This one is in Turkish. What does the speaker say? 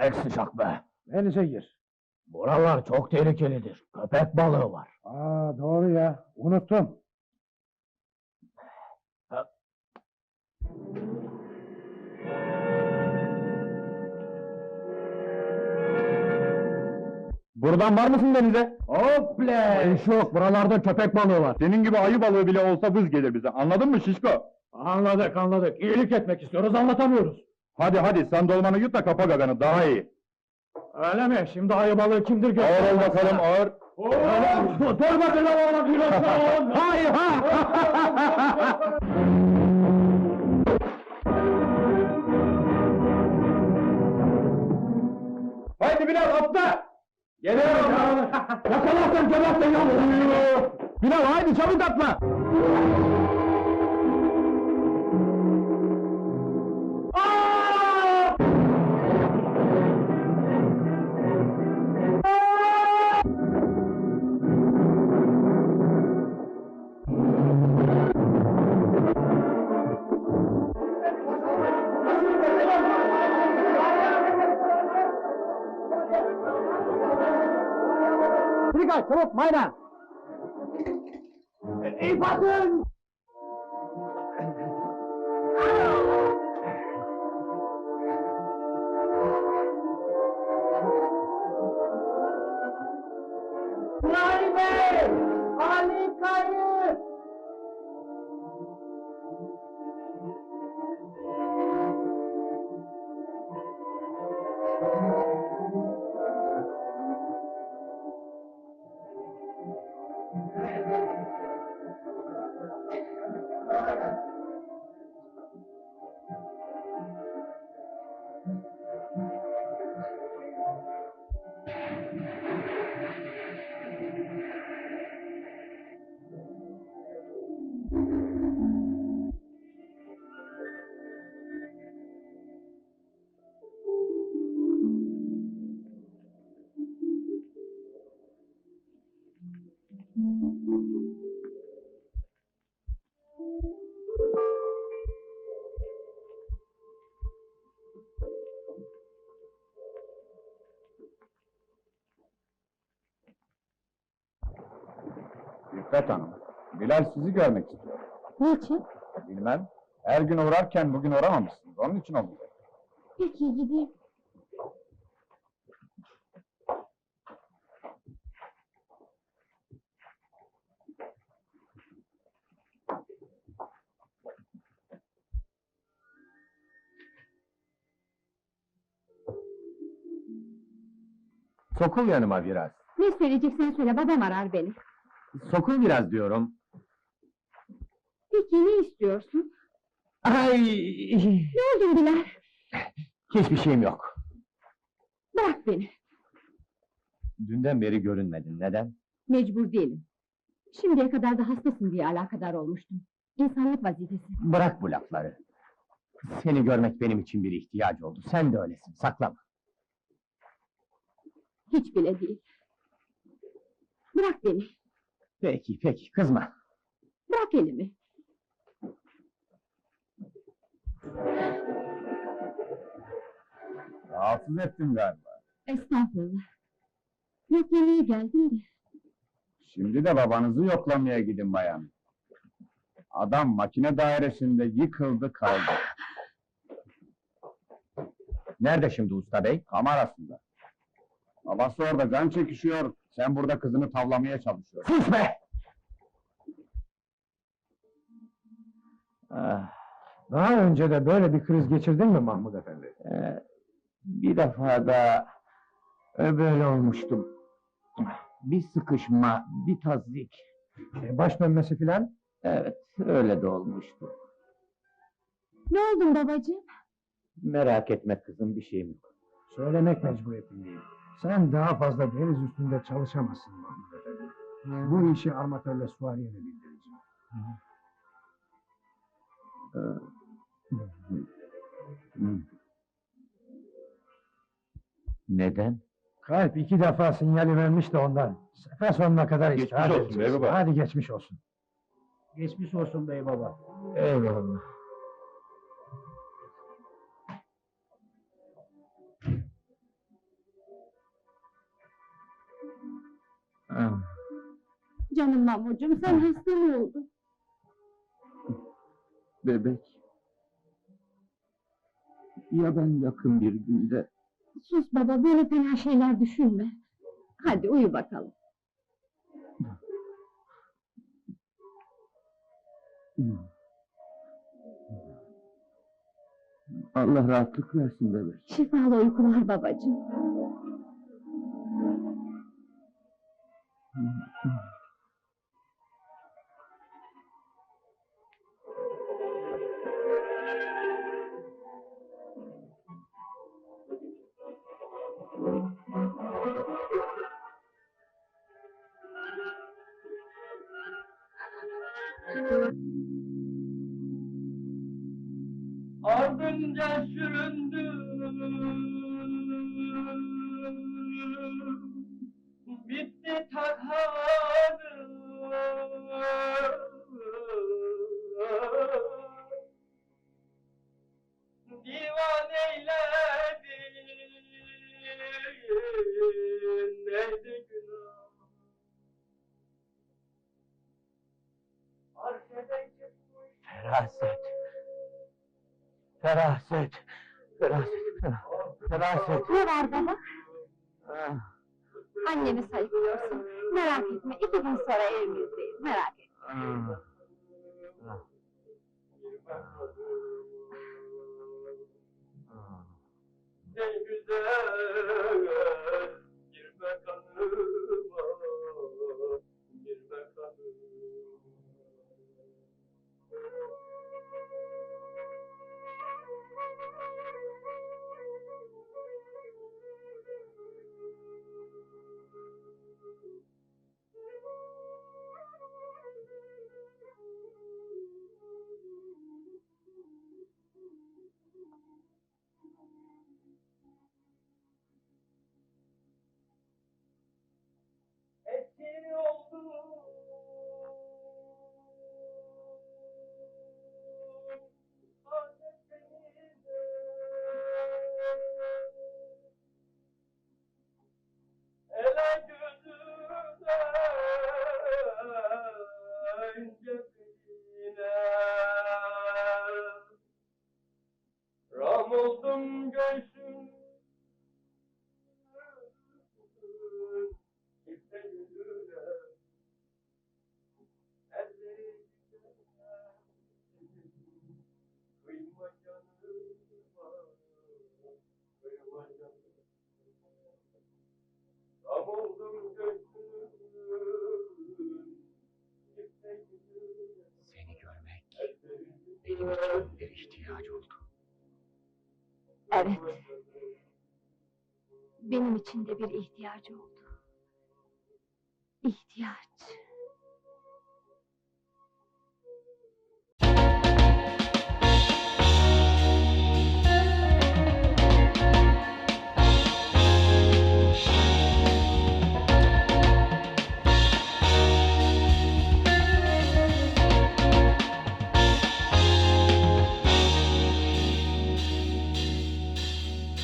Pek sıcak be. Denize gir. Buralar çok tehlikelidir. Köpek balığı var. Aa doğru ya. Unuttum. Buradan var mısın denize? Hople! İş yok, buralarda köpek balığı var. Senin gibi ayı balığı bile olsa vız gelir bize. Anladın mı şişko? Anladık, anladık. İyilik etmek istiyoruz, anlatamıyoruz. Hadi hadi sen dolmanı yut da kapa gaganı daha iyi. Öyle mi? Şimdi ayı balığı kimdir göster. Ağır ol bakalım ağır. Durma beni oğlum, gülüyorsun. Hayır ha! Haydi Bilal atla. Geliyorum. Yakalarsan gebersen yalnız. Bilal haydi çabuk atla. Dikkat çabuk mayna. İp atın. Ali Bey! İffet Hanım. Bilal sizi görmek istiyor. Niçin? Bilmem. Her gün uğrarken bugün uğramamışsınız. Onun için oldu. Peki gideyim. Sokul yanıma biraz. Ne söyleyeceksen söyle, babam arar beni. Sokul biraz diyorum. Peki ne istiyorsun? Ay! Ne oldu Bilal? Hiçbir şeyim yok. Bırak beni. Dünden beri görünmedin. Neden? Mecbur değilim. Şimdiye kadar da hastasın diye alakadar olmuştum. İnsanlık vazifesi. Bırak bu lafları. Seni görmek benim için bir ihtiyaç oldu. Sen de öylesin. Saklama. Hiç bile değil. Bırak beni. Peki, peki. Kızma. Bırak elimi. Rahatsız ettim galiba. Estağfurullah. Yok yemeğe geldim de. Şimdi de babanızı yoklamaya gidin bayan. Adam makine dairesinde yıkıldı kaldı. Nerede şimdi usta bey? Kamerasında. Babası orada can çekişiyor. Sen burada kızını tavlamaya çalışıyorsun. Sus be! Ah, Daha önce de böyle bir kriz geçirdin mi Mahmud Efendi? e, bir defa da e, böyle olmuştum. Bir sıkışma, bir tazik. E, baş dönmesi filan? Evet, öyle de olmuştu. Ne oldun babacığım? Merak etme kızım, bir şeyim yok. Söylemek mecburiyetindeyim. Sen daha fazla deniz üstünde çalışamazsın Mahmud Efendi. Bu işi armatörle suariye de bildireceğim. Hı. Neden? Kalp iki defa sinyali vermiş de ondan. Sefer sonuna kadar Geçmiş olsun edeceğiz. bey baba. Hadi geçmiş olsun. Geçmiş olsun bey baba. Eyvallah. Mahmurcuğum sen hasta mı oldun? Bebek. Ya ben yakın bir günde Sus baba böyle fena şeyler düşünme. Hadi uyu bakalım. Allah rahatlık versin bebek. Şifalı uykular babacığım. Ardınca süründü. Bitti takhadı. Divan eyledi Neydi günah? Arşeden çıkmış. Feraset. Feraset. Feraset. Feraset. Ne var baba? Ah, Annemi sayıklıyorsun. Merak etme iki gün sonra evimizdeyiz merak etme. ah. En güzel girme kanıma, benim için bir ihtiyaç oldu. Evet. Benim için de bir ihtiyacı oldu. İhtiyaç.